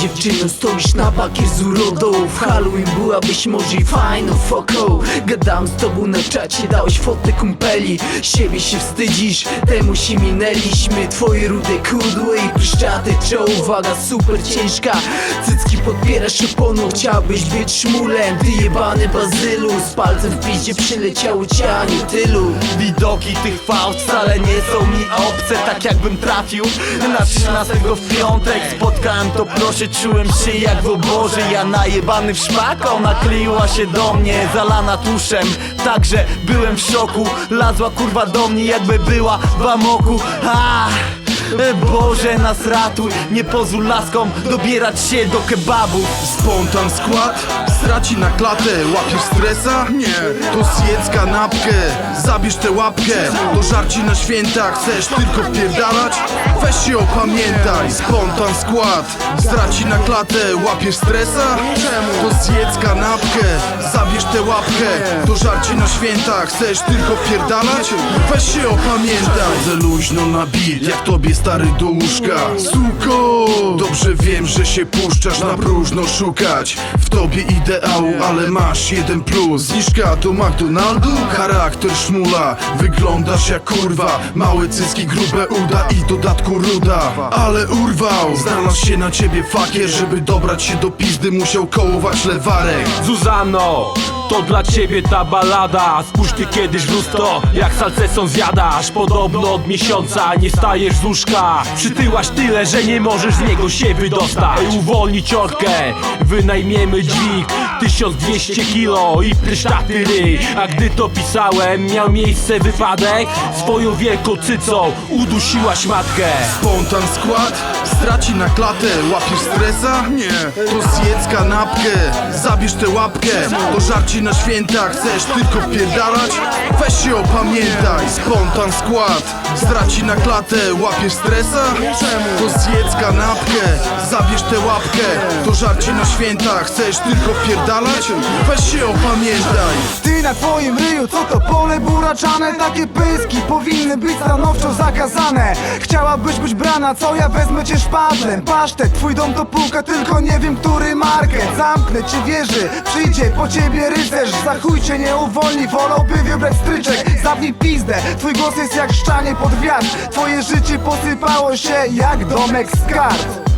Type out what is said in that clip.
dziewczyną stoisz na bakier z urodą. W Halloween byłabyś może i fajną foką. Gadam z tobą na czacie, dałeś fotę kumpeli. Siebie się wstydzisz, temu się minęliśmy. Twoje rude kudły i pryszczaty czoło Uwaga super ciężka, cycki podpierasz oponą Chciałbyś być szmulem, ty jebany bazylu Z palcem w piździe przyleciało cię, a nie tylu Widoki tych fałd wcale nie są mi obce Tak jakbym trafił na 13 w piątek. Spotkałem to proszę, czułem się jak w oborze Ja najebany w szpak, ona kleiła się do mnie Zalana tuszem, także byłem w szoku Lazła kurwa do mnie jakby była w amoku! Boże nas ratuj, nie pozwól laskom dobierać się do kebabów Spontan skład, straci na klatę Łapiesz stresa? Nie To zjedz kanapkę, zabierz tę łapkę To żarci na święta, chcesz tylko wpierdalać? Weź się opamiętaj Spontan skład, straci na klatę Łapiesz stresa? To zjedz kanapkę, zabierz tę łapkę To żarci na święta, chcesz tylko wpierdalać? Weź się opamiętaj Chodzę luźno na beat, jak tobie stary do łóżka. Suko! Dobrze wiem, że się puszczasz na próżno szukać. W tobie ideału, ale masz jeden plus. Zniżka do McDonaldu, charakter szmula. Wyglądasz jak kurwa, małe cycki, grube uda i dodatku ruda. Ale urwał, znalazł się na ciebie fakier Żeby dobrać się do pizdy musiał kołować lewarek. Zuzanno, to dla ciebie ta balada. Spójrz ty kiedyś w lustro, jak salceson zjadasz. Podobno od miesiąca nie stajesz z łóżka Przytyłaś tyle, że nie możesz z niego się wydostać Uwolnij ciotkę, wynajmiemy dźwig. 1200 kilo i prysztaty ryj. A gdy to pisałem, miał miejsce wypadek. Swoją wielką cycą udusiłaś matkę. Spontan skład, straci na klatę Łapiesz stresa? Nie To zjedz kanapkę, zabierz tę łapkę To żarci na święta, chcesz tylko wpierdalać? Weź się opamiętaj Spontan skład, straci na klatę Łapiesz stresa? To zjedz kanapkę, zabierz tę łapkę To żarci na święta, chcesz tylko wpierdalać? Weź się opamiętaj Ty na twoim ryju, co to pole buraczane? Takie pyski powinny być stanowczo zakazane Chciałabyś być brana, co ja wezmę cię szpadlem Pasztet, twój dom to półka, tylko nie wiem który market. Zamknę cię wieży, przyjdzie po ciebie rycerz. Za chuj cię nie uwolni, wolałby wybrać stryczek. Zapnij pizdę, twój głos jest jak szczanie pod wiatr. Twoje życie posypało się jak domek z kart